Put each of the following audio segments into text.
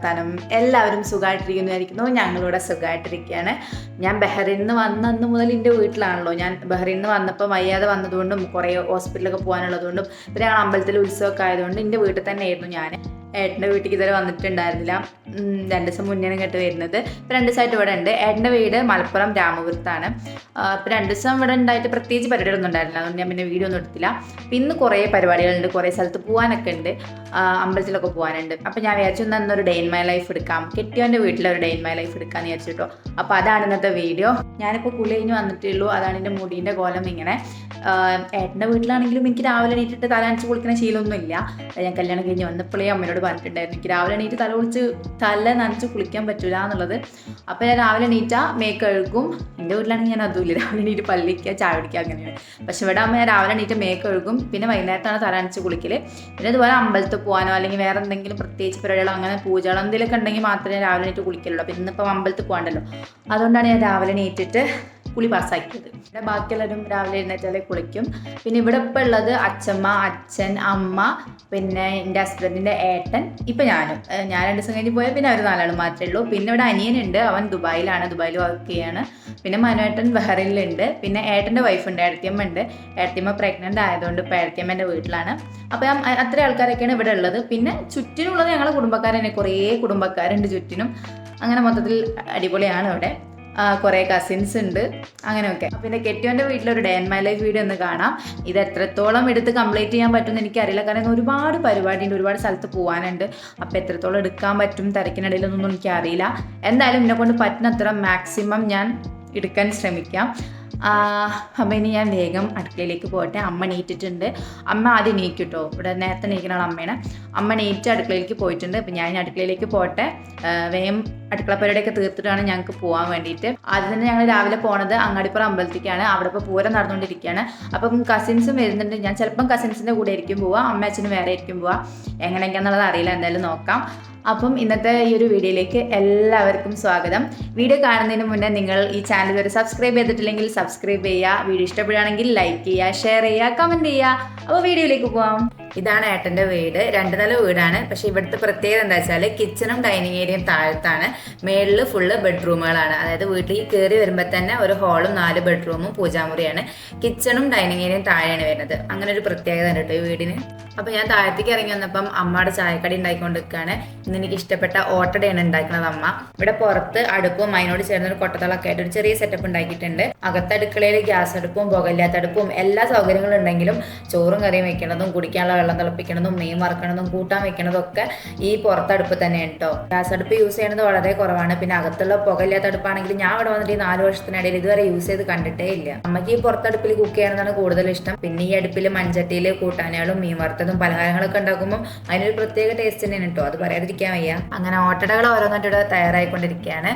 വർത്താനം എല്ലാവരും സുഖമായിട്ടിരിക്കുന്നതായിരിക്കുന്നു ഞങ്ങളിവിടെ സുഖമായിട്ടിരിക്കുകയാണ് ഞാൻ ബഹ്റൈനിൽ നിന്ന് വന്നന്ന് മുതൽ എന്റെ വീട്ടിലാണല്ലോ. ഞാൻ ബഹ്റൈനിൽ നിന്ന് വന്നപ്പോൾ വയ്യാതെ വന്നതുകൊണ്ടും കുറേ ഹോസ്പിറ്റലൊക്കെ പോകാനുള്ളതുകൊണ്ടും പിന്നെ ഞങ്ങൾ അമ്പലത്തിൽ ഉത്സവമൊക്കെ ആയതുകൊണ്ട് എന്റെ വീട്ടിൽ തന്നെയായിരുന്നു ഞാൻ ഏട്ടന്റെ വീട്ടിൽ ഇതുവരെ വന്നിട്ടുണ്ടായിരുന്നില്ല. രണ്ട് ദിവസം മുന്നേ കേട്ട് വരുന്നത്. ഇപ്പം രണ്ട് ദിവസമായിട്ട് ഇവിടെ ഉണ്ട്. ഏട്ടന്റെ വീട് മലപ്പുറം രാമപുരത്താണ്. ഇപ്പം രണ്ട് ദിവസം ഇവിടെ ഉണ്ടായിട്ട് പ്രത്യേകിച്ച് പരിപാടികളൊന്നും ഉണ്ടായിരുന്നില്ല. അതുകൊണ്ട് ഞാൻ പിന്നെ വീഡിയോ ഒന്നും എടുത്തില്ല. ഇന്ന് കുറേ പരിപാടികളുണ്ട്. കുറേ സ്ഥലത്ത് പോകാനൊക്കെ ഉണ്ട്. അമ്പലത്തിലൊക്കെ പോകാനുണ്ട് അപ്പം ഞാൻ വിചാരിച്ചു ഇന്നൊരു ഡേ ഇൻ മൈ ലൈഫ് എടുക്കാം. കെട്ടിയോന്റെ വീട്ടിൽ ഒരു ഡേ ഇൻ മൈ ലൈഫ് എടുക്കാമെന്ന് വിചാരിച്ചിട്ടോ അപ്പോൾ അതാണ് ഇന്നത്തെ വീഡിയോ. ഞാനിപ്പോൾ കുളി കഴിഞ്ഞ് വന്നിട്ടേ ഉള്ളൂ അതാണ് എന്റെ മുടീന്റെ കോലം ഇങ്ങനെ. ഏട്ടന്റെ വീട്ടിലാണെങ്കിലും എനിക്ക് രാവിലെ എണീറ്റിട്ട് തല നനച്ച് കുളിക്കുന്ന ശീലമൊന്നും ഇല്ല ഞാൻ കല്യാണം കഴിഞ്ഞ് വന്നപ്പോഴേ അമ്മയോട് പറഞ്ഞിട്ടുണ്ടായിരുന്നു. എനിക്ക് രാവിലെ എണീറ്റ് തല കുളിച്ച് തല നനച്ച് കുളിക്കാൻ പറ്റൂല എന്നുള്ളത്. അപ്പോൾ ഞാൻ രാവിലെ എണീറ്റ മേക്ക് കഴുകും. എന്റെ വീട്ടിലാണെങ്കിൽ ഞാൻ അതുമില്ല. രാവിലെ എണീറ്റ് പള്ളിക്കുക ചായ കുടിക്കുക അങ്ങനെയാണ്. പക്ഷെ ഇവിടെ അമ്മ ഞാൻ രാവിലെ എണീറ്റ് മേക്ക് കഴുകും. പിന്നെ വൈകുന്നേരത്താണ് തല നനച്ച് കുളിക്കൽ പിന്നെ ഇതുപോലെ അമ്പലത്തിൽ പോകാനോ അല്ലെങ്കിൽ വേറെ എന്തെങ്കിലും പ്രത്യേകിച്ച് പരിപാടികളോ അങ്ങനെ പൂജകളോ എന്തെങ്കിലുമൊക്കെ ഉണ്ടെങ്കിൽ മാത്രമേ രാവിലെ എണീറ്റ് കുളിക്കലുള്ളൂ. അപ്പം ഇന്നിപ്പം അമ്പലത്തിൽ പോകണ്ടല്ലോ അതുകൊണ്ടാണ് ഞാൻ രാവിലെ എണീറ്റിട്ട് കുളി പാസ്സാക്കിയത്. പിന്നെ ബാക്കിയുള്ളവരും രാവിലെ എഴുന്നേറ്റാലേ കുളിക്കും. പിന്നെ ഇവിടെ ഇപ്പം ഉള്ളത് അച്ഛമ്മ അച്ഛൻ അമ്മ പിന്നെ എന്റെ ഹസ്ബൻഡിന്റെ ഏട്ടൻ ഇപ്പം ഞാനും. ഞാൻ രണ്ട് ദിവസം കഴിഞ്ഞ് പോയാൽ പിന്നെ അവർ നാലാൾ മാത്രമേ ഉള്ളൂ. പിന്നെ ഇവിടെ അനിയനുണ്ട്. അവൻ ദുബായിലാണ്. ദുബായിൽ വർക്ക് ചെയ്യാണ്. പിന്നെ മനുവേട്ടൻ ബഹ്റൈനിലുണ്ട്. പിന്നെ ഏട്ടന്റെ വൈഫുണ്ട് ഏടത്തിയമ്മ ഉണ്ട്. ഏടത്തിയമ്മ പ്രഗ്നന്റ് ആയതുകൊണ്ട് ഇപ്പോൾ ഏടത്തിയമ്മേന്റെ വീട്ടിലാണ്. അപ്പോൾ അത്ര ആൾക്കാരൊക്കെയാണ് ഇവിടെ ഉള്ളത്. പിന്നെ ചുറ്റിനുള്ളത് ഞങ്ങളുടെ കുടുംബക്കാർ കുറേ കുടുംബക്കാരുണ്ട് ചുറ്റിനും. അങ്ങനെ മൊത്തത്തിൽ അടിപൊളിയാണ് ഇവിടെ കുറേ കസിൻസ് ഉണ്ട്. അങ്ങനെയൊക്കെ. പിന്നെ കെട്ടിയോന്റെ വീട്ടിലൊരു day and my life video ഒന്ന് കാണാം. ഇത് എത്രത്തോളം എടുത്ത് കംപ്ലീറ്റ് ചെയ്യാൻ പറ്റുമെന്ന് എനിക്കറിയില്ല. കാരണം ഒരുപാട് പരിപാടിയുണ്ട് ഒരുപാട് സ്ഥലത്ത് പോകാനുണ്ട് അപ്പോൾ എത്രത്തോളം എടുക്കാൻ പറ്റും തിരക്കിനിടയിലൊന്നും എനിക്കറിയില്ല. എന്തായാലും എന്നെ കൊണ്ട് പറ്റുന്നത്ര മാക്സിമം ഞാൻ എടുക്കാൻ ശ്രമിക്കാം. അപ്പം ഇനി ഞാൻ വേഗം അടുക്കളയിലേക്ക് പോകട്ടെ. അമ്മ നീറ്റിട്ടുണ്ട് അമ്മ ആദ്യം നീക്കിട്ടോ ഇവിടെ നേരത്തെ നീക്കണ അമ്മയാണ് അമ്മ നീറ്റ് അടുക്കളയിലേക്ക് പോയിട്ടുണ്ട്. അപ്പം ഞാൻ അടുക്കളയിലേക്ക് പോട്ടെ വേഗം അടുക്കള പരിപാടിയൊക്കെ തീർത്തിട്ടാണ് ഞങ്ങൾക്ക് പോകാൻ വേണ്ടിയിട്ട്. ആദ്യം തന്നെ ഞങ്ങൾ രാവിലെ പോണത് അങ്ങാടിപ്പുറം അമ്പലത്തേക്കാണ് അവിടെ ഇപ്പോൾ പൂരം നടന്നുകൊണ്ടിരിക്കുകയാണ്. അപ്പം കസിൻസും വരുന്നുണ്ട്. ഞാൻ ചിലപ്പം കസിൻസിന്റെ കൂടെ ആയിരിക്കും പോവുക. അമ്മ അച്ഛനും വേറെ ആയിരിക്കും പോവുക. എങ്ങനെയൊക്കെയാണെന്നുള്ളത് അറിയില്ല. എന്തായാലും നോക്കാം. അപ്പം ഇന്നത്തെ ഈ ഒരു വീഡിയോയിലേക്ക് എല്ലാവർക്കും സ്വാഗതം. വീഡിയോ കാണുന്നതിന് മുന്നേ നിങ്ങൾ ഈ ചാനൽ വരെ സബ്സ്ക്രൈബ് ചെയ്തിട്ടില്ലെങ്കിൽ സബ്സ്ക്രൈബ് ചെയ്യുക. വീഡിയോ ഇഷ്ടപ്പെടുകയാണെങ്കിൽ ലൈക്ക് ചെയ്യുക ഷെയർ ചെയ്യുക കമന്റ് ചെയ്യുക. അപ്പോൾ വീഡിയോയിലേക്ക് പോവാം. ഇതാണ് ഏട്ടന്റെ വീട്. രണ്ട് നില വീടാണ്. പക്ഷെ ഇവിടുത്തെ പ്രത്യേകത എന്താ വെച്ചാൽ കിച്ചണും ഡൈനിങ് ഏരിയയും താഴത്താണ്. മേളിൽ ഫുള്ള് ബെഡ്റൂമുകളാണ് അതായത് വീട്ടിൽ കയറി വരുമ്പോൾ തന്നെ ഒരു ഹാളും നാല് ബെഡ്റൂമും പൂജാമുറിയാണ്. കിച്ചണും ഡൈനിങ് ഏരിയയും താഴെയാണ് വരുന്നത്. അങ്ങനെ ഒരു പ്രത്യേകത ഉണ്ട് ഈ വീടിന്. അപ്പോൾ ഞാൻ താഴത്തേക്ക് ഇറങ്ങി വന്നപ്പം അമ്മയുടെ ചായക്കടി ഉണ്ടാക്കിക്കൊണ്ടിരിക്കുകയാണ് ഇന്ന് എനിക്ക് ഇഷ്ടപ്പെട്ട ഓട്ടടയാണ് ഉണ്ടാക്കുന്നത് അമ്മ. ഇവിടെ പുറത്ത് അടുപ്പും അതിനോട് ചേർന്ന ഒരു കൊട്ടത്തളൊക്കെ ആയിട്ട് ഒരു ചെറിയ സെറ്റപ്പ് ഉണ്ടാക്കിയിട്ടുണ്ട്. അകത്തടുക്കളയിൽ ഗ്യാസ് അടുപ്പും പുകയില്ലാത്ത അടുപ്പും എല്ലാ സൗകര്യങ്ങളും ഉണ്ടെങ്കിലും ചോറും കറിയും വെക്കണതും കുടിക്കാനുള്ള വെള്ളം തിളപ്പിക്കണതും മീൻ വറക്കണതും കൂട്ടാൻ വെക്കണതും ഒക്കെ ഈ പുറത്തടുപ്പ് തന്നെയാണ് കേട്ടോ ഗ്യാസ് അടുപ്പ് യൂസ് ചെയ്യണത് വളരെ കുറവാണ്. പിന്നെ അകത്തുള്ള പുകയില്ലാത്ത അടുപ്പാണെങ്കിൽ ഞാൻ ഇവിടെ വന്നിട്ട് ഈ നാല് വർഷത്തിനിടയിൽ ഇതുവരെ യൂസ് ചെയ്ത് കണ്ടിട്ടേ ഇല്ല. അമ്മയ്ക്ക് ഈ പുറത്തടുപ്പിൽ കുക്ക് ചെയ്യാനാണ് കൂടുതൽ ഇഷ്ടം. പിന്നെ ഈ അടുപ്പിൽ മൺചട്ടിയിൽ കൂട്ടാനുകളും മീൻ വറുത്തതും പലഹാരങ്ങളൊക്കെ ഉണ്ടാക്കുമ്പോൾ അതിനൊരു പ്രത്യേക ടേസ്റ്റ് തന്നെയാണ് കേട്ടോ അത് പറയാതിരിക്കാൻ വയ്യ. അങ്ങനെ ഓട്ടടകൾ ഓരോന്നിട്ട് ഇവിടെ തയ്യാറായിക്കൊണ്ടിരിക്കുകയാണ്.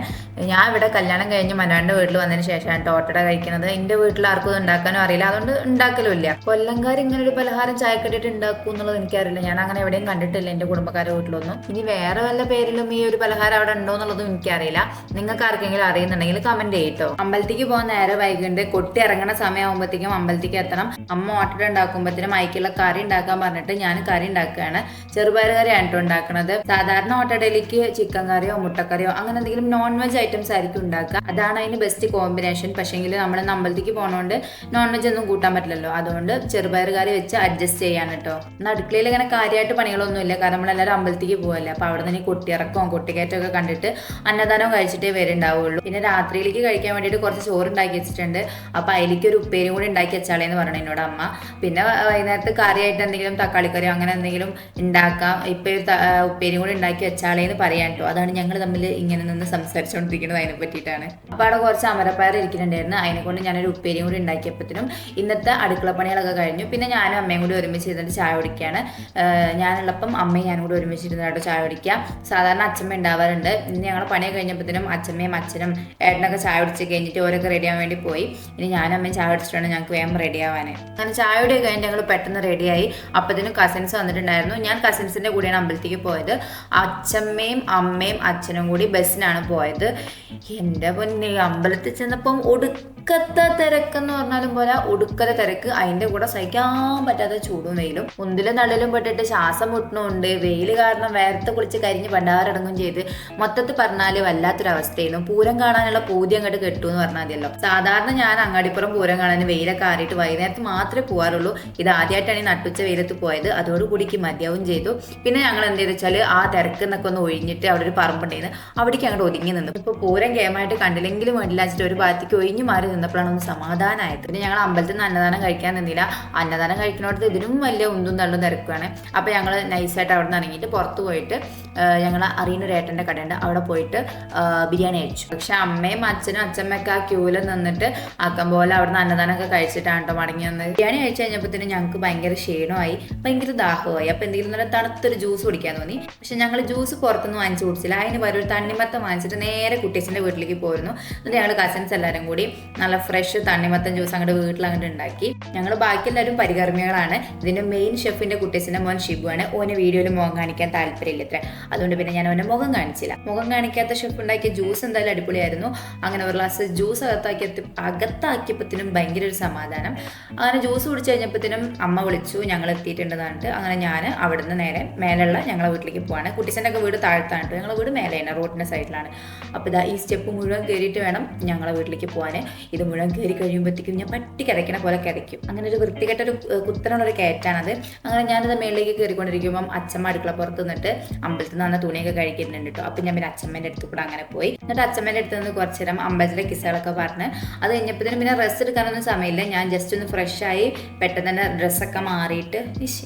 ഞാൻ ഇവിടെ കല്യാണം കഴിഞ്ഞ് മനാന്റെ വീട്ടിൽ വന്നതിന് ശേഷമാണ് ഓട്ടട കഴിക്കുന്നത്. എന്റെ വീട്ടിൽ ആർക്കും ഉണ്ടാക്കാനും അറിയില്ല. അതുകൊണ്ട് ഉണ്ടാക്കലുമില്ല കൊല്ലംകാർ ഇങ്ങനെ ഒരു പലഹാരം ചായക്കട്ടിട്ട് ഉണ്ടാക്കും എന്നുള്ളത് എനിക്കറിയില്ല. ഞാൻ അങ്ങനെ എവിടെയും കണ്ടിട്ടില്ല എന്റെ കുടുംബക്കാരുടെ വീട്ടിലൊന്നും. ഇനി വേറെ വല്ല പേരിലും ഈ ഒരു പലഹാരം അവിടെ ഉണ്ടോ എന്നുള്ളതും എനിക്കറിയില്ല. നിങ്ങൾക്ക് ആർക്കെങ്കിലും അറിയുന്നുണ്ടെങ്കിൽ കമന്റ് ചെയ്യട്ടോ. അമ്പലത്തിക്ക് പോകാൻ നേരെ വൈകുണ്ട് കൊട്ടി ഇറങ്ങണ സമയമാകുമ്പോഴത്തേക്കും അമ്പലത്തിക്ക് എത്തണം. അമ്മ ഓട്ടട ഉണ്ടാക്കുമ്പോഴത്തേനും അയക്കുള്ള കറി ഉണ്ടാക്കാൻ പറഞ്ഞിട്ട് ഞാൻ കറി ഉണ്ടാക്കുകയാണ്. ചെറുപയർ കറിയാണ് കേട്ടോ ഉണ്ടാക്കുന്നത് സാധാരണ ഓട്ടടയിലേക്ക് ചിക്കൻ കറിയോ മുട്ടക്കറിയോ അങ്ങനെ എന്തെങ്കിലും നോൺ വെജ് ഐറ്റംസ് ആയിരിക്കും ഉണ്ടാക്കുക. അതാണ് അതിന് ബെസ്റ്റ് കോമ്പിനേഷൻ പക്ഷേങ്കിൽ നമ്മൾ അമ്പലത്തിക്ക് പോകണോണ്ട് നോൺ വെജ് ഒന്നും കൂട്ടാൻ പറ്റില്ലല്ലോ. അതുകൊണ്ട് ചെറുപയർ കറി വെച്ച് അഡ്ജസ്റ്റ് ചെയ്യാൻ കേട്ടോ. എന്നാൽ അടുക്കളയിൽ ഇങ്ങനെ കാര്യമായിട്ട് പണികളൊന്നും ഇല്ല കാരണം നമ്മളെല്ലാവരും അമ്പലത്തേക്ക് പോകല്ലേ അപ്പോൾ അവിടെ നിന്ന് കൊട്ടിയിറക്കവും കൊട്ടിക്കയറ്റവും ഒക്കെ കണ്ടിട്ട് അന്നദാനവും കഴിച്ചിട്ടേ വരുന്നുണ്ടാവുള്ളൂ. പിന്നെ രാത്രിയിലേക്ക് കഴിക്കാൻ വേണ്ടിയിട്ട് കുറച്ച് ചോറ് ഉണ്ടാക്കി വെച്ചിട്ടുണ്ട്. അപ്പോൾ അതിലേക്ക് ഒരു ഉപ്പേരി കൂടി ഉണ്ടാക്കി വെച്ചാളേ എന്ന് പറഞ്ഞു എന്നോട് അമ്മ. പിന്നെ വൈകുന്നേരത്ത് കറിയായിട്ട് എന്തെങ്കിലും തക്കാളി തക്കാളിക്കറിയോ അങ്ങനെ എന്തെങ്കിലും ഉണ്ടാക്കാം. ഇപ്പം ഒരു ഉപ്പേരി കൂടി ഉണ്ടാക്കി വെച്ചാളേ എന്ന് പറയാൻ കേട്ടോ. അതാണ് ഞങ്ങൾ തമ്മിൽ ഇങ്ങനെ നിന്ന് സംസാരിച്ചുകൊണ്ടിരിക്കുന്നത് അതിനെ പറ്റിയിട്ടാണ്. അപ്പോൾ അവിടെ കുറച്ച് അമരപ്പയർ ഇരിക്കുന്നുണ്ടായിരുന്നു. അതിനെ കൊണ്ട് ഞാനൊരു ഉപ്പേരിയും കൂടി ഉണ്ടാക്കിയപ്പോഴത്തേനും ഇന്നത്തെ അടുക്കള പണികളൊക്കെ കഴിഞ്ഞു. പിന്നെ ഞാനും അമ്മയും കൂടി ഒരുമിച്ച് ഇരുന്നിട്ട് ചായ കുടിക്കുകയാണ് ഞാനുള്ളപ്പം അമ്മയും ഞാനും കൂടി ഒരുമിച്ച് കേട്ടോ ചായ കുടിക്കുക സാധാരണ അച്ഛമ്മ ഉണ്ടാവാറുണ്ട്. ഇനി ഞങ്ങൾ പണിയൊക്കെ കഴിഞ്ഞപ്പോഴത്തേനും അച്ഛമ്മയും അച്ഛനും ഏട്ടനൊക്കെ ചായ കുടിച്ച് കഴിഞ്ഞിട്ട് ഓരോക്കെ റെഡി ആവാൻ വേണ്ടി പോയി. ഇനി ഞാനും അമ്മയും ചായ കുടിച്ചിട്ടാണ് ഞങ്ങൾക്ക് വേഗം റെഡി ആവാൻ അങ്ങനെ ചായ കഴിഞ്ഞ് ഞങ്ങൾ പെട്ടെന്ന് റെഡിയായി അപ്പത്തിനും കസിൻസ് വന്നിട്ടുണ്ടായിരുന്നു. ഞാൻ കസിൻസിന്റെ കൂടെയാണ് അമ്പലത്തേക്ക് പോയത്. അച്ഛമ്മയും അമ്മയും അച്ഛനും കൂടി ബസ്സിനാണ് പോയത്. എന്റെ പൊന്നെ അമ്പലത്തിൽ ചെന്നപ്പം ഒടുക്ക ഒടുക്കത്തെ തിരക്കെന്ന് പറഞ്ഞാലും പോലെ ഒടുക്കത്തെ തിരക്ക് അതിന്റെ കൂടെ സഹിക്കാൻ പറ്റാത്ത ചൂടും വെയിലും. മുന്തിലും നള്ളിലും പെട്ടിട്ട് ശ്വാസം മുട്ടണുണ്ട്. വെയിൽ കാരണം വേർത്ത് കുളിച്ച് കരിഞ്ഞ് പണ്ടാറടങ്ങും ചെയ്ത് മൊത്തത്തിൽ പറഞ്ഞാൽ വല്ലാത്തൊരവസ്ഥയായിരുന്നു. പൂരം കാണാനുള്ള പൂതി അങ്ങോട്ട് കെട്ടു എന്ന് പറഞ്ഞാൽ മതിയല്ലോ. സാധാരണ ഞാൻ അങ്ങാടിപ്പുറം പൂരം കാണാൻ വെയിലൊക്കെ ആറിയിട്ട് വൈകുന്നേരത്ത് മാത്രമേ പോകാറുള്ളൂ ഇത് ആദ്യമായിട്ടാണ് ഈ നട്ടുച്ച വെയിലത്ത് പോയത്. അതോടുകൂടിക്ക് മതിയാവും ചെയ്തു. പിന്നെ ഞങ്ങൾ എന്ത് ചെയ്തു വെച്ചാൽ ആ തിരക്കെന്നൊക്കെ ഒന്ന് ഒഴിഞ്ഞിട്ട് അവിടെ ഒരു പറമ്പുണ്ടായിരുന്നു. അവിടേക്ക് അങ്ങോട്ട് ഒതുങ്ങി നിന്നു. ഇപ്പോൾ പൂരം ഗെയിമായിട്ട് കണ്ടില്ലെങ്കിലും വേണ്ടില്ല ഒരു ഭാഗത്തേക്ക് ഒഴിഞ്ഞു മാറി നിന്നപ്പോഴാണ് ഒന്ന് സമാധാനമായത് പിന്നെ ഞങ്ങൾ അമ്പലത്തിൽ നിന്ന് അന്നദാനം കഴിക്കാൻ നിന്നില്ല. അന്നദാനം കഴിക്കുന്നിടത്ത് ഇതിനും വലിയ ഉന്തും തള്ളും തിരക്കുകയാണ് അപ്പോൾ ഞങ്ങൾ നൈസായിട്ട് അവിടെ നിന്ന് ഇറങ്ങിയിട്ട് പുറത്ത് പോയിട്ട് ഞങ്ങൾ അറിയുന്ന ഒരു ഏട്ടന്റെ കടയുണ്ട്. അവിടെ പോയിട്ട് ബിരിയാണി കഴിച്ചു. പക്ഷെ അമ്മയും അച്ഛനും അച്ഛമ്മയൊക്കെ ആ ക്യൂവിൽ നിന്നിട്ട് ആക്കം പോലെ അവിടെ നിന്ന് അന്നദാനമൊക്കെ കഴിച്ചിട്ടാണ് കേട്ടോ മടങ്ങി വന്നത്. ബിരിയാണി കഴിച്ച് കഴിഞ്ഞപ്പോഴത്തേനും ഞങ്ങൾക്ക് ഭയങ്കര ക്ഷീണമായി ഭയങ്കര ദാഹമായി. അപ്പോൾ എന്തെങ്കിലും നല്ല തണുത്തൊരു ജ്യൂസ് കുടിക്കാൻ തോന്നി. പക്ഷെ ഞങ്ങൾ ജ്യൂസ് പുറത്തുനിന്ന് വാങ്ങിച്ചു കുടിച്ചില്ല. അതിന് പകരം ഒരു തണ്ണിമത്തം വാങ്ങിച്ചിട്ട് നേരെ കുട്ടീസിന്റെ വീട്ടിലേക്ക് പോയിരുന്നു എന്നിട്ട് ഞങ്ങൾ കസിൻസ് എല്ലാവരും കൂടി നല്ല ഫ്രഷ് തണ്ണിമത്തൻ ജ്യൂസ് അങ്ങോട്ട് വീട്ടിൽ അങ്ങോട്ട് ഉണ്ടാക്കി ഞങ്ങൾ ബാക്കി എല്ലാവരും പരികർമ്മികളാണ് ഇതിന്റെ മെയിൻ ഷെഫിന്റെ കുട്ടീസിന്റെ മോൻ ഷിബുവാണ്. ഓന് വീഡിയോയിൽ മുഖം കാണിക്കാൻ താല്പര്യമില്ല ഇത്ര. അതുകൊണ്ട് പിന്നെ ഞാൻ അവന്റെ മുഖം കാണിച്ചില്ല. മുഖം കാണിക്കാത്ത ഷെഫ് ഉണ്ടാക്കിയ ജ്യൂസ് എന്തായാലും അടിപൊളിയായിരുന്നു. അങ്ങനെ ഒരു ഗ്ലാസ് ജ്യൂസ് അകത്താക്കി അകത്താക്കിയപ്പോഴത്തേനും ഭയങ്കര ഒരു സമാധാനം. അങ്ങനെ ജ്യൂസ് കുടിച്ച് കഴിഞ്ഞപ്പോഴത്തേനും അമ്മ വിളിച്ചു ഞങ്ങൾ എത്തിയിട്ടുണ്ടെന്നാണ്ട്. അങ്ങനെ ഞാൻ അവിടുന്ന് നേരെ മേലുള്ള ഞങ്ങളെ വീട്ടിലേക്ക് പോവാണ്. കുട്ടീസിന്റെ ഒക്കെ വീട് താഴത്താണ് ഞങ്ങളുടെ ഞങ്ങളെ വീട് മേലെയാണ് റോഡിന്റെ സൈഡിലാണ് അപ്പോൾ ഇതാ ഈ സ്റ്റെപ്പ് മുഴുവൻ കയറിയിട്ട് വേണം ഞങ്ങളെ വീട്ടിലേക്ക് പോകാൻ ഇത് മുഴുവൻ കയറി കഴിയുമ്പോഴത്തേക്കും ഞാൻ പട്ടി കിടക്കണ പോലെ കിടക്കും. അങ്ങനെ ഒരു വൃത്തികെട്ട ഒരു കുത്തനുള്ളൊരു കയറ്റാണത്. അങ്ങനെ ഞാനത് മേളിലേക്ക് കയറിക്കൊണ്ടിരിക്കുമ്പം അച്ഛമ്മ അടുക്കള പുറത്ത് നിന്നിട്ട് അമ്പലത്തിൽ നിന്ന് തുണിയൊക്കെ കഴിക്കുന്നുണ്ട് കേട്ടോ അപ്പം ഞാൻ പിന്നെ അച്ഛമ്മേന്റെ അടുത്ത് കൂടെ അങ്ങനെ പോയി. എന്നിട്ട് അച്ഛമ്മേന്റെ അടുത്ത് നിന്ന് കുറച്ച് നേരം അമ്പലത്തിലെ കിസകളൊക്കെ പറഞ്ഞ് അത് കഴിഞ്ഞപ്പോഴത്തേനും പിന്നെ റെസ്റ്റ് എടുക്കാനൊന്നും സമയമില്ല. ഞാൻ ജസ്റ്റ് ഒന്ന് ഫ്രഷ് ആയി പെട്ടെന്ന് തന്നെ ഡ്രസ്സൊക്കെ മാറിയിട്ട്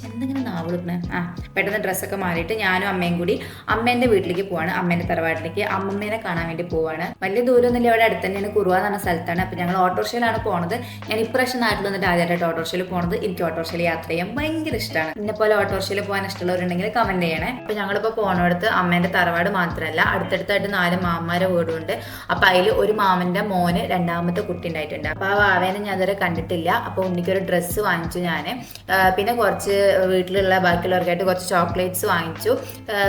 എന്തെങ്കിലും നാവിളിക്കണേ ആ പെട്ടെന്ന് ഡ്രസ്സൊക്കെ മാറിയിട്ട് ഞാനും അമ്മയും കൂടി അമ്മേന്റെ വീട്ടിലേക്ക് പോവാണ്. അമ്മേന്റെ തറവാട്ടിലേക്ക് അമ്മമ്മേനെ കാണാൻ വേണ്ടി പോവാണ്. വലിയ ദൂരമൊന്നുമില്ല. ഇവിടെ അടുത്ത് തന്നെയാണ് കുറുവ പറഞ്ഞ സ്ഥലത്താണ്. ഞങ്ങൾ ഓട്ടോറിക്ഷയിലാണ് പോണത്. ഞാൻ ഇപ്രാവശ്യം നാട്ടിൽ വന്നിട്ട് ആദ്യമായിട്ട് ഓട്ടോറിക്ഷയിൽ പോണത്. എനിക്ക് ഓട്ടോറിക്ഷയിൽ യാത്ര ചെയ്യാൻ ഭയങ്കര ഇഷ്ടമാണ് എന്നെ പോലെ ഓട്ടോറിക്ഷയിൽ പോകാൻ ഇഷ്ടമുള്ളവരുണ്ടെങ്കിൽ കമന്റ് ചെയ്യണേ. അപ്പൊ ഞങ്ങളിപ്പോൾ പോണടുത്ത് അമ്മേന്റെ തറവാട് മാത്രമല്ല അടുത്തടുത്തായിട്ട് നാല് മാമാരെ വീടുണ്ട്. അപ്പോൾ അതിൽ ഒരു മാമന്റെ മോന് രണ്ടാമത്തെ കുട്ടി ഉണ്ടായിട്ടുണ്ട്. അപ്പോൾ ആ വാവേനെ ഞാൻ ഇതുവരെ കണ്ടിട്ടില്ല. അപ്പോൾ ഉണ്ണിക്കൊരു ഡ്രസ്സ് വാങ്ങിച്ചു ഞാൻ പിന്നെ കുറച്ച് വീട്ടിലുള്ള ബാക്കിയുള്ളവർക്കായിട്ട് കുറച്ച് ചോക്ലേറ്റ്സ് വാങ്ങിച്ചു.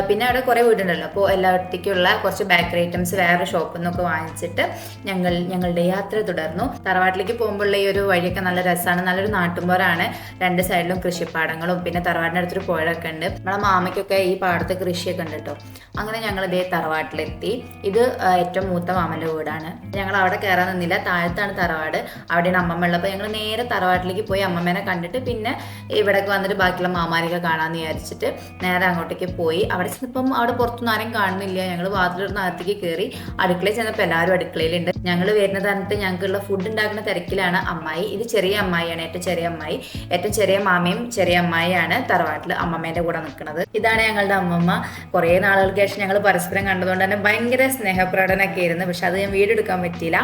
പിന്നെ അവിടെ കുറേ വീടുണ്ടല്ലോ. അപ്പോൾ എല്ലാവർക്കുള്ള കുറച്ച് ബേക്കറി ഐറ്റംസ് വേറെ ഷോപ്പിൽ നിന്നൊക്കെ വാങ്ങിച്ചിട്ട് ഞങ്ങൾ ഞങ്ങളുടെ യാത്ര തുടർന്നു തറവാട്ടിലേക്ക് പോകുമ്പോഴുള്ള ഈ ഒരു വഴിയൊക്കെ നല്ല രസമാണ് നല്ലൊരു നാട്ടുമ്പോറാണ് രണ്ട് സൈഡിലും കൃഷിപ്പാടങ്ങളും. പിന്നെ തറവാടിന്റെ അടുത്തൊരു പുഴയൊക്കെ ഉണ്ട്. നമ്മളെ മാമയ്ക്കൊക്കെ ഈ പാടത്ത് കൃഷിയൊക്കെ ഉണ്ട് കേട്ടോ അങ്ങനെ ഞങ്ങൾ ഇതേ തറവാട്ടിലെത്തി. ഇത് ഏറ്റവും മൂത്ത മാമന്റെ വീടാണ്. ഞങ്ങൾ അവിടെ കയറാൻ നിന്നില്ല. താഴത്താണ് തറവാട്. അവിടെയാണ് അമ്മമ്മ ഉള്ളത്. അപ്പോൾ ഞങ്ങൾ നേരെ തറവാട്ടിലേക്ക് പോയി അമ്മമ്മേനെ കണ്ടിട്ട് പിന്നെ ഇവിടേക്ക് വന്നിട്ട് ബാക്കിയുള്ള മാമാരെയൊക്കെ കാണാമെന്ന് വിചാരിച്ചിട്ട് നേരെ അങ്ങോട്ടേക്ക് പോയി. അവിടെ ചെന്നപ്പം അവിടെ പുറത്തൊന്നും ആരും കാണുന്നില്ല. ഞങ്ങൾ വാതിലൊരു അകത്തേക്ക് കയറി അടുക്കളയിൽ ചെന്നപ്പോൾ എല്ലാവരും അടുക്കളയിലുണ്ട്. ഞങ്ങൾ വരുന്ന തന്നിട്ട് ഞങ്ങൾക്കുള്ള ഫുഡ് ഉണ്ടാക്കുന്ന തിരക്കിലാണ് അമ്മായി. ഇത് ചെറിയ അമ്മായിയാണ് ഏറ്റവും ചെറിയ അമ്മായി. ഏറ്റവും ചെറിയ മാമയും ചെറിയ അമ്മായിയാണ് തറവാട്ടിൽ അമ്മമ്മേന്റെ കൂടെ നിൽക്കുന്നത് ഇതാണ് ഞങ്ങളുടെ അമ്മമ്മ. കുറേ നാളുകൾക്ക് ശേഷം ഞങ്ങൾ പരസ്പരം കണ്ടതുകൊണ്ട് തന്നെ ഭയങ്കര സ്നേഹപ്രകടനമൊക്കെ ആയിരുന്നു. പക്ഷെ അത് ഞാൻ വീഡിയോ എടുക്കാൻ പറ്റിയില്ല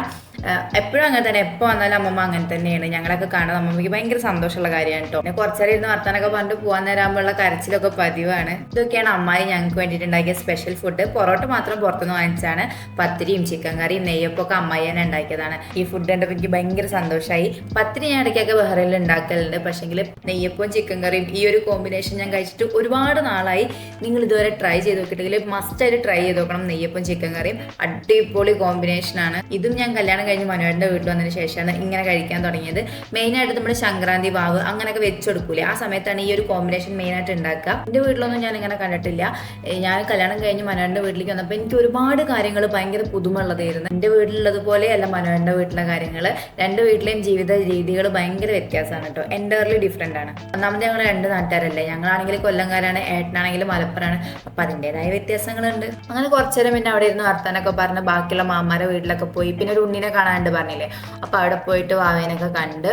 എപ്പോഴും അങ്ങനെ തന്നെ. എപ്പോൾ വന്നാലും അമ്മമ്മ അങ്ങനെ തന്നെയാണ്. ഞങ്ങളൊക്കെ കാണുന്നത് അമ്മമ്മയ്ക്ക് ഭയങ്കര സന്തോഷമുള്ള കാര്യമാണ് കേട്ടോ. പിന്നെ കുറച്ചേരം ഇരുന്ന് വർത്താനൊക്കെ പറഞ്ഞിട്ട് പോകാൻ നേരമാകുമ്പോഴുള്ള കരച്ചിലൊക്കെ പതിവാണ്. ഇതൊക്കെയാണ് അമ്മായി ഞങ്ങൾക്ക് വേണ്ടിയിട്ടുണ്ടാക്കിയ സ്പെഷ്യൽ ഫുഡ് പൊറോട്ട മാത്രം പുറത്തുനിന്ന് വാങ്ങിച്ചാണ് പത്തിരിയും ചിക്കൻ കറിയും നെയ്യപ്പൊക്കെ അമ്മായി തന്നെ ഉണ്ടാക്കിയതാണ്. ഈ ഫുഡ് കണ്ടപ്പോൾ എനിക്ക് ഭയങ്കര സന്തോഷമായി പത്തിരി ഞാൻ ഇടയ്ക്കൊക്കെ ബഹ്റയിൽ ഉണ്ടാക്കലുണ്ട്. പക്ഷേങ്കിൽ നെയ്യപ്പവും ചിക്കൻ കറിയും ഈ ഒരു കോമ്പിനേഷൻ ഞാൻ കഴിച്ചിട്ട് ഒരുപാട് നാളായി നിങ്ങൾ ഇതുവരെ ട്രൈ ചെയ്ത് മസ്റ്റ് മസ്റ്റായിട്ട് ട്രൈ ചെയ്ത് നോക്കണം നെയ്യപ്പവും ചിക്കൻ കറിയും അടിപൊളി കോമ്പിനേഷൻ ആണ്. ഇതും ഞാൻ കല്യാണം കഴിഞ്ഞ് മനോഹരന്റെ വീട്ടിൽ വന്നതിന് ശേഷമാണ് ഇങ്ങനെ കഴിക്കാൻ തുടങ്ങിയത്. മെയിനായിട്ട് നമ്മൾ സംക്രാന്തി വാവ് അങ്ങനെയൊക്കെ വെച്ചെടുക്കൂലേ. ആ സമയത്താണ് ഈ ഒരു കോമ്പിനേഷൻ മെയിനായിട്ട് ഉണ്ടാക്കുക. എന്റെ വീട്ടിലൊന്നും ഞാൻ ഇങ്ങനെ കണ്ടിട്ടില്ല. ഞാൻ കല്യാണം കഴിഞ്ഞ് മനോഹരന്റെ വീട്ടിലേക്ക് വന്നപ്പോൾ എനിക്ക് ഒരുപാട് കാര്യങ്ങൾ ഭയങ്കര പുതുമുള്ളതായിരുന്നു എന്റെ വീട്ടിലുള്ളതുപോലെ അല്ല മനുവേട്ടന്റെ വീട്ടിലെ കാര്യങ്ങൾ രണ്ട് വീട്ടിലെയും ജീവിത രീതികൾ ഭയങ്കര വ്യത്യാസമാണ് കേട്ടോ എന്റർലി ഡിഫറെന്റ് ആണ്. ഒന്നാമത് ഞങ്ങൾ രണ്ട് നാട്ടുകാരല്ലേ. ഞങ്ങളാണെങ്കിൽ കൊല്ലംകാരാണ് ഏട്ടനാണെങ്കിൽ മലപ്പുറമാണ്. അപ്പം അതിന്റെതായ വ്യത്യാസങ്ങളുണ്ട്. അങ്ങനെ കുറച്ചു നേരം പിന്നെ അവിടെ ഇരുന്ന് വർത്താനൊക്കെ പറഞ്ഞ് ബാക്കിയുള്ള മാമാരെ വീട്ടിലൊക്കെ പോയി. പിന്നെ ഒരു ഉണ്ണിനെ കാണാണ്ട് പറഞ്ഞില്ലേ? അപ്പോൾ അവിടെ പോയിട്ട് വാവേനൊക്കെ കണ്ട്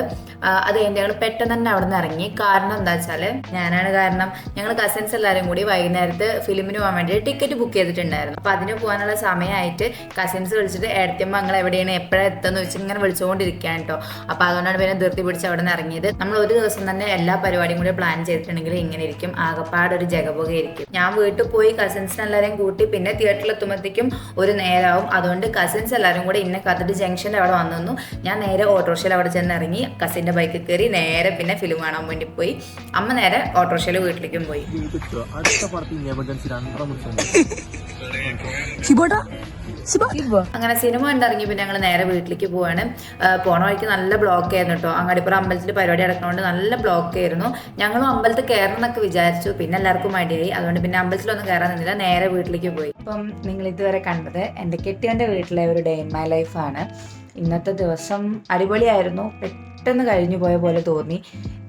അത് കഴിഞ്ഞ് ഞങ്ങൾ പെട്ടെന്ന് തന്നെ അവിടെ നിന്ന് ഇറങ്ങി. കാരണം എന്താ വെച്ചാൽ ഞാനാണ് കാരണം ഞങ്ങൾ കസിൻസ് എല്ലാവരും കൂടി വൈകുന്നേരത്ത് ഫിലിമിന് പോകാൻ വേണ്ടി ടിക്കറ്റ് ബുക്ക് ചെയ്തിട്ടുണ്ടായിരുന്നു. അപ്പോൾ അതിന് പോകാനുള്ള സമയമായിട്ട് കസിൻസ് വിളിച്ചിട്ട് ഏടത്തിയമ്മ ഞങ്ങൾ എവിടെയാണ് എപ്പോഴാണ് എത്തുന്നത് വെച്ച് ഇങ്ങനെ വിളിച്ചുകൊണ്ടിരിക്കുകയാണ് കേട്ടോ. അപ്പോൾ അതുകൊണ്ടാണ് പിന്നെ ധൃതി പിടിച്ച് അവിടെ നിന്ന് ഇറങ്ങിയത്. നമ്മൾ ഒരു ദിവസം തന്നെ എല്ലാ പരിപാടിയും കൂടി പ്ലാൻ ചെയ്തിട്ടുണ്ടെങ്കിൽ ഇങ്ങനെ ഇരിക്കും. ആകപ്പാട് ഒരു ജഗപുകയായിരിക്കും ഞാൻ വീട്ടിൽ പോയി കസിൻസിനെ എല്ലാവരെയും കൂട്ടി പിന്നെ തിയേറ്ററിൽ എത്തുമ്പോഴത്തേക്കും ഒരു നേരമാവും അതുകൊണ്ട് കസിൻസ് എല്ലാവരും കൂടി ഇന്നെ കത്തിട്ട് ജംഗ്ഷനിൽ അവിടെ വന്നു ഞാൻ നേരെ ഓട്ടോറിക്ഷയിൽ അവിടെ ചെന്ന് ഇറങ്ങി. കസിന്റെ ബൈക്കിൽ കയറി നേരെ പിന്നെ ഫിലിം കാണാൻ വേണ്ടി പോയി. അമ്മ നേരെ ഓട്ടോറിക്ഷയിൽ വീട്ടിലേക്കും പോയി. അടുത്ത അങ്ങനെ സിനിമ കണ്ടിറങ്ങി പിന്നെ ഞങ്ങൾ നേരെ വീട്ടിലേക്ക് പോവാണ്. പോണ വഴിക്ക് നല്ല ബ്ലോക്ക് ആയിരുന്നു കേട്ടോ അങ്ങാടിപ്പുറം അമ്പലത്തിൽ പരിപാടി നടക്കുന്നതുകൊണ്ട് നല്ല ബ്ലോക്ക് ആയിരുന്നു. ഞങ്ങളും അമ്പലത്തിൽ കയറണം എന്നൊക്കെ വിചാരിച്ചു. പിന്നെ എല്ലാവർക്കും മടിയായി. അതുകൊണ്ട് പിന്നെ അമ്പലത്തിലൊന്നും കയറാൻ നിന്നില്ല. നേരെ വീട്ടിലേക്ക് പോയി. അപ്പം നിങ്ങൾ ഇതുവരെ കണ്ടത് എന്റെ കെട്ടിയന്റെ വീട്ടിലെ ഒരു ഡേ ഇൻ മൈ ലൈഫാണ് ഇന്നത്തെ ദിവസം അടിപൊളിയായിരുന്നു. പെട്ടെന്ന് കഴിഞ്ഞു പോയ പോലെ തോന്നി.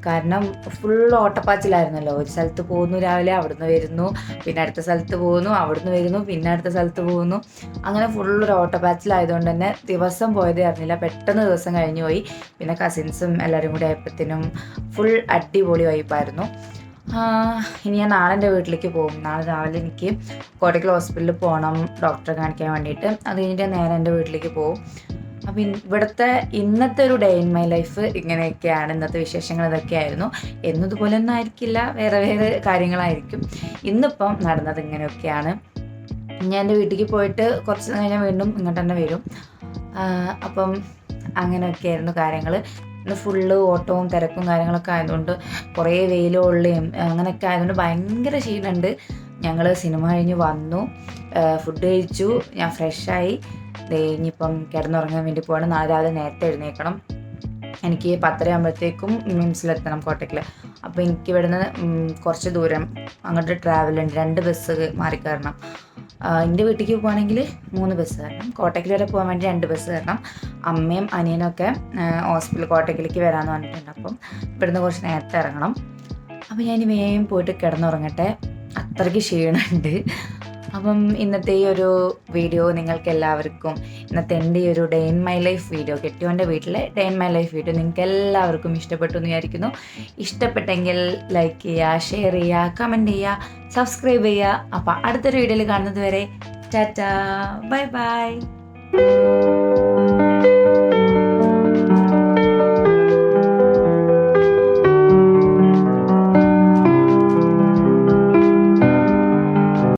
കാരണം ഫുൾ ഓട്ടപ്പാച്ചിലായിരുന്നല്ലോ. ഒരു സ്ഥലത്ത് പോകുന്നു രാവിലെ അവിടുന്ന് വരുന്നു പിന്നെ അടുത്ത സ്ഥലത്ത് പോകുന്നു അവിടുന്ന് വരുന്നു പിന്നെ അടുത്ത സ്ഥലത്ത് പോകുന്നു അങ്ങനെ ഫുൾ ഒരു ഓട്ടപ്പാച്ചിലായതുകൊണ്ട് തന്നെ ദിവസം പോയതേ അറിഞ്ഞില്ല. പെട്ടെന്ന് ദിവസം കഴിഞ്ഞു പോയി. പിന്നെ കസിൻസും എല്ലാവരും കൂടി ആയപ്പോഴത്തേനും ഫുൾ അടിപൊളി വൈപ്പായിരുന്നു ഇനി ഞാൻ നാളെ എന്റെ വീട്ടിലേക്ക് പോകും. നാളെ രാവിലെ എനിക്ക് കോട്ടയ്ക്കൽ ഹോസ്പിറ്റലിൽ പോകണം ഡോക്ടറെ കാണിക്കാൻ വേണ്ടിയിട്ട്. അത് കഴിഞ്ഞിട്ട് നേരെ എന്റെ വീട്ടിലേക്ക് പോകും. അപ്പം ഇവിടുത്തെ ഇന്നത്തെ ഒരു ഡേ ഇൻ മൈ ലൈഫ് ഇങ്ങനെയൊക്കെയാണ്. ഇന്നത്തെ വിശേഷങ്ങൾ ഇതൊക്കെയായിരുന്നു. എന്നതുപോലെ ഒന്നും ആയിരിക്കില്ല. വേറെ വേറെ കാര്യങ്ങളായിരിക്കും. ഇന്നിപ്പം നടന്നത് ഇങ്ങനെയൊക്കെയാണ്. ഞാൻ എന്റെ വീട്ടിലേക്ക് പോയിട്ട് കുറച്ച് കഴിഞ്ഞാൽ വീണ്ടും ഇങ്ങോട്ട് തന്നെ വരും. അപ്പം അങ്ങനെയൊക്കെയായിരുന്നു കാര്യങ്ങൾ ഇന്ന് ഫുള്ള് ഓട്ടവും തിരക്കും കാര്യങ്ങളൊക്കെ ആയതുകൊണ്ട് കുറേ വെയിലുള്ളയും അങ്ങനെയൊക്കെ ആയതുകൊണ്ട് ഭയങ്കര ക്ഷീണമുണ്ട്. ഞങ്ങൾ സിനിമ കഴിഞ്ഞ് വന്നു. ഫുഡ് കഴിച്ചു. ഞാൻ ഫ്രഷായി ദേ ഇനിയിപ്പം കിടന്നുറങ്ങാൻ വേണ്ടി പോകണം നാളെ രാവിലെ നേരത്തെ എഴുന്നേൽക്കണം. എനിക്ക് പത്തര ആകുമ്പോഴത്തേക്കും മിംസിലെത്തണം കോട്ടയ്ക്കിൽ അപ്പോൾ എനിക്ക് ഇവിടെ നിന്ന് കുറച്ച് ദൂരം അങ്ങോട്ട് ട്രാവൽ ഉണ്ട്. രണ്ട് ബസ് മാറി കയറണം. എന്റെ വീട്ടിലേക്ക് പോകുകയാണെങ്കിൽ മൂന്ന് ബസ് കയറണം. കോട്ടയ്ക്കിൽ വരെ പോകാൻ വേണ്ടി രണ്ട് ബസ് കയറണം. അമ്മയും അനിയനൊക്കെ ഹോസ്പിറ്റൽ കോട്ടയ്ക്കിലേക്ക് വരാമെന്ന് പറഞ്ഞിട്ടുണ്ട്. അപ്പം ഇവിടുന്ന് കുറച്ച് നേരത്തെ ഇറങ്ങണം. അപ്പോൾ ഞാൻ വേഗം പോയിട്ട് കിടന്നുറങ്ങട്ടെ. അത്രയ്ക്ക് ക്ഷീണമുണ്ട്. അപ്പം ഇന്നത്തെ ഈ ഒരു വീഡിയോ നിങ്ങൾക്ക് എല്ലാവർക്കും ഇന്നത്തെ എന്റെ ഈ ഒരു day in my life video കെട്ടിയോന്റെ വീട്ടിലെ day in my life video നിങ്ങൾക്ക് എല്ലാവർക്കും ഇഷ്ടപ്പെട്ടു എന്ന് വിചാരിക്കുന്നു. ഇഷ്ടപ്പെട്ടെങ്കിൽ ലൈക്ക് ചെയ്യുക ഷെയർ ചെയ്യുക കമന്റ് ചെയ്യുക സബ്സ്ക്രൈബ് ചെയ്യുക. അപ്പോൾ അടുത്തൊരു വീഡിയോയിൽ കാണുന്നത് വരെ ടാറ്റാ ബൈ ബൈ